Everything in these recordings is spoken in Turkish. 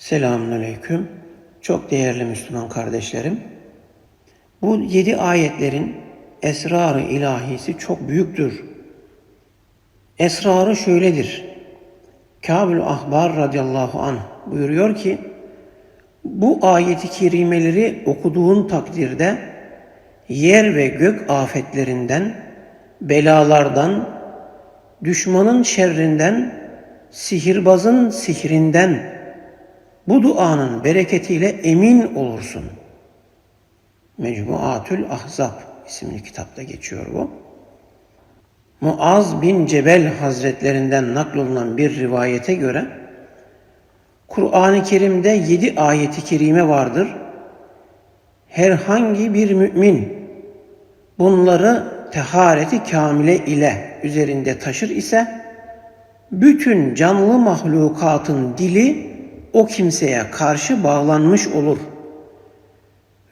Selamünaleyküm. Çok değerli Müslüman kardeşlerim. Bu yedi ayetlerin esrarı ilahisi çok büyüktür. Esrarı şöyledir. Kâbül Ahbar radıyallahu anh buyuruyor ki, bu ayeti kerimeleri okuduğun takdirde yer ve gök afetlerinden, belalardan, düşmanın şerrinden, sihirbazın sihrinden, bu duanın bereketiyle emin olursun. Mecmuatül Ahzab isimli kitapta geçiyor bu. Muaz bin Cebel Hazretlerinden naklolunan bir rivayete göre Kur'an-ı Kerim'de yedi ayeti kerime vardır. Herhangi bir mümin bunları tehareti kamile ile üzerinde taşır ise bütün canlı mahlukatın dili o kimseye karşı bağlanmış olur.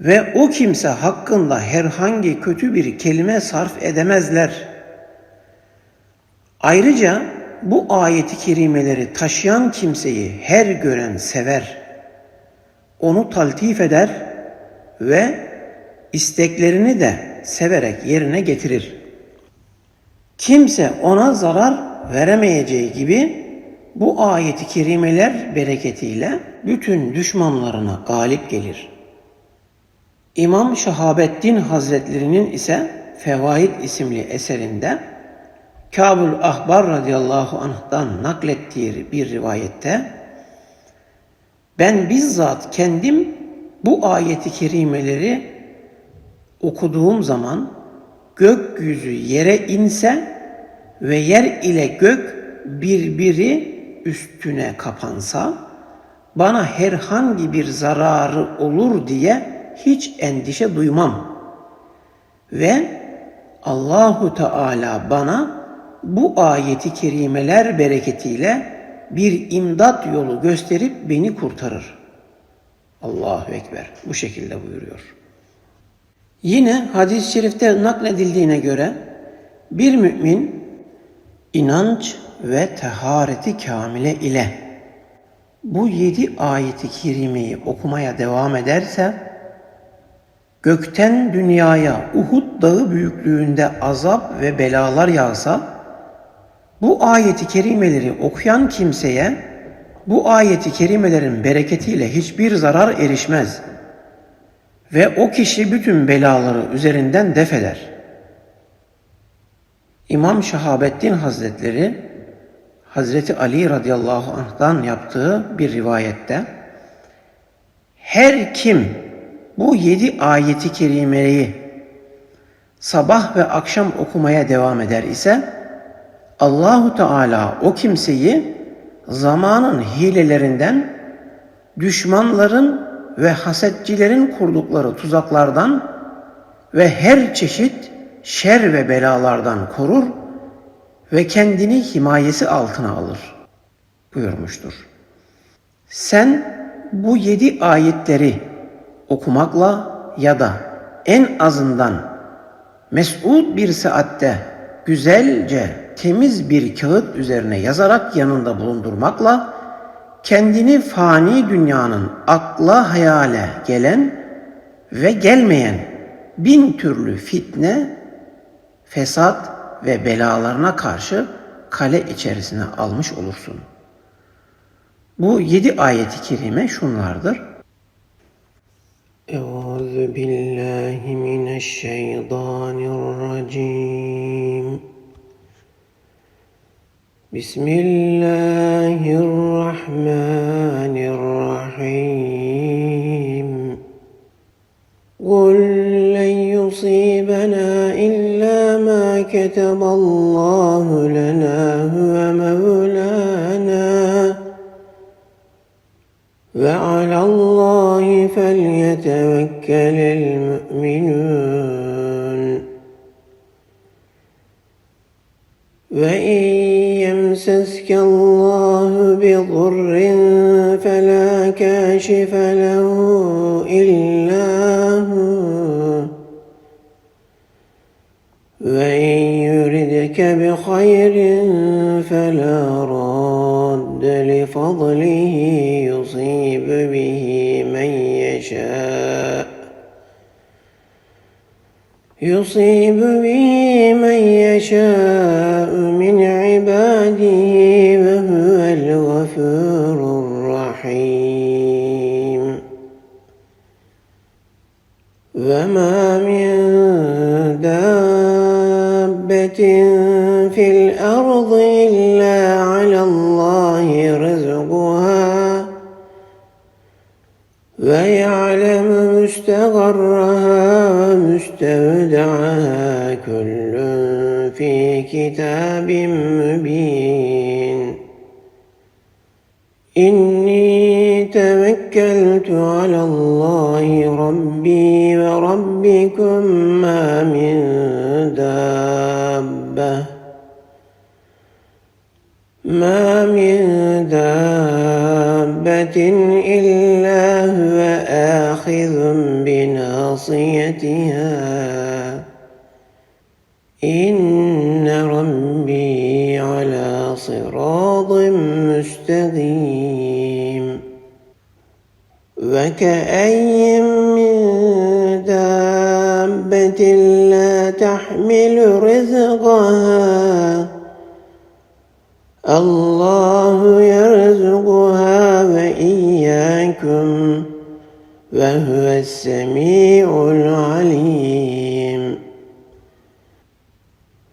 Ve o kimse hakkında herhangi kötü bir kelime sarf edemezler. Ayrıca bu ayeti kerimeleri taşıyan kimseyi her gören sever. Onu taltif eder ve isteklerini de severek yerine getirir. Kimse ona zarar veremeyeceği gibi bu ayeti kerimeler bereketiyle bütün düşmanlarına galip gelir. İmam Şahabettin Hazretlerinin ise Fevaid isimli eserinde Kabul Ahbar radıyallahu anh'dan naklettiği bir rivayette ben bizzat kendim bu ayeti kerimeleri okuduğum zaman gökyüzü yere inse ve yer ile gök birbiri üstüne kapansa bana herhangi bir zararı olur diye hiç endişe duymam. Ve Allahu Teala bana bu ayeti kerimeler bereketiyle bir imdat yolu gösterip beni kurtarır. Allahu Ekber. Bu şekilde buyuruyor. Yine hadis-i şerifte nakledildiğine göre bir mümin inanç ve tehareti kamile ile bu yedi ayeti kerimeyi okumaya devam ederse gökten dünyaya Uhud dağı büyüklüğünde azap ve belalar yağsa bu ayeti kerimeleri okuyan kimseye bu ayeti kerimelerin bereketiyle hiçbir zarar erişmez ve o kişi bütün belaları üzerinden def eder. İmam Şahabettin Hazretleri Hazreti Ali radıyallahu anh'dan yaptığı bir rivayette her kim bu yedi ayeti kerimeyi sabah ve akşam okumaya devam eder ise Allahu Teala o kimseyi zamanın hilelerinden, düşmanların ve hasetçilerin kurdukları tuzaklardan ve her çeşit şer ve belalardan korur ve kendini himayesi altına alır buyurmuştur. Sen bu yedi ayetleri okumakla ya da en azından mes'ud bir saatte güzelce temiz bir kağıt üzerine yazarak yanında bulundurmakla kendini fani dünyanın akla hayale gelen ve gelmeyen bin türlü fitne, fesat ve belalarına karşı kale içerisine almış olursun. Bu yedi ayeti kerime şunlardır. Euzu billahi mineşşeytanirracim. Bismillahirrahmanirrahim. illa ma ketaballahu lena huve mevlana. Ve alallahi felyetevekkelil müminun. Ve in يمسسك الله بضر فلا كاشف له إلا وإن يردك بخير فلا راد لفضله يصيب به من يشاء يصيب به من الأرض إلا على الله رزقها ويعلم مستقرها ومستودعها كل في كتاب مبين إني توكلت على الله ربي وربكم ما من ما من دابة إلا هو آخذ بناصيتها. إن ربي على صراط مستقيم. وكأي من دابة لا تحمل رزقها. الله يرزقها وإياكم وهو السميع العليم.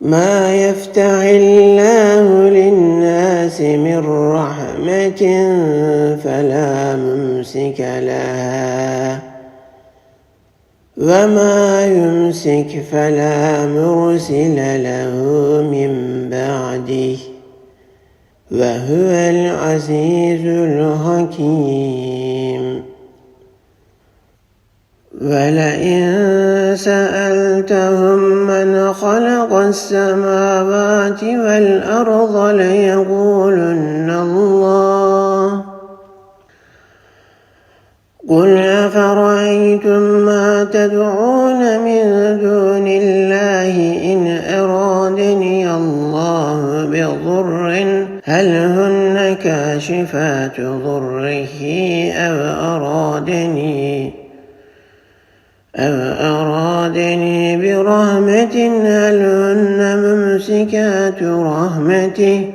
ما يفتح الله للناس من رحمة فلا ممسك لها وما يمسك فلا مرسل له من بعده. وهو العزيز الحكيم. ولئن سألتهم من خلق السماوات والأرض ليقولن الله. قل أفرأيتم ما تدعون من دون الله إن أرادني الله بضر هل هن كاشفات ضره أو أرادني أو أرادني برحمة هل هن ممسكات رحمته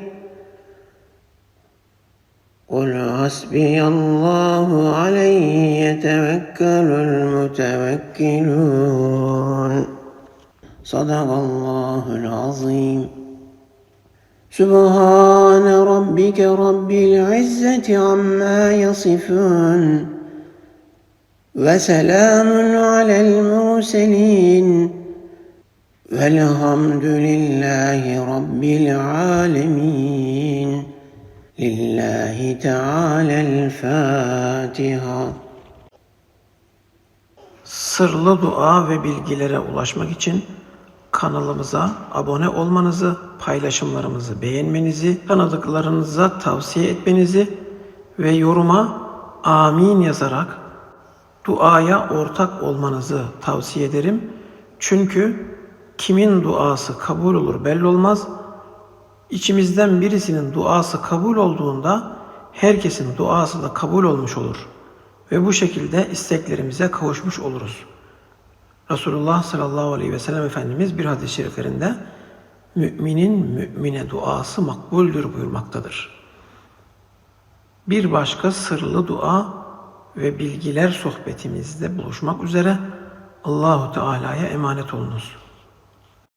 قل حسبي الله عليه يتوكل المتوكلون صدق الله العظيم سبحان ربك رب العزة عما يصفون وسلام على المرسلين والحمد لله رب العالمين لله تعالى الفاتحة Sırlı dua ve bilgilere ulaşmak için kanalımıza abone olmanızı, paylaşımlarımızı beğenmenizi, tanıdıklarınıza tavsiye etmenizi ve yoruma amin yazarak duaya ortak olmanızı tavsiye ederim. Çünkü kimin duası kabul olur belli olmaz. İçimizden birisinin duası kabul olduğunda herkesin duası da kabul olmuş olur. Ve bu şekilde isteklerimize kavuşmuş oluruz. Resulullah sallallahu aleyhi ve sellem Efendimiz bir hadis-i şeriflerinde müminin mümine duası makbuldür buyurmaktadır. Bir başka sırlı dua ve bilgiler sohbetimizde buluşmak üzere Allahu Teala'ya emanet olunuz.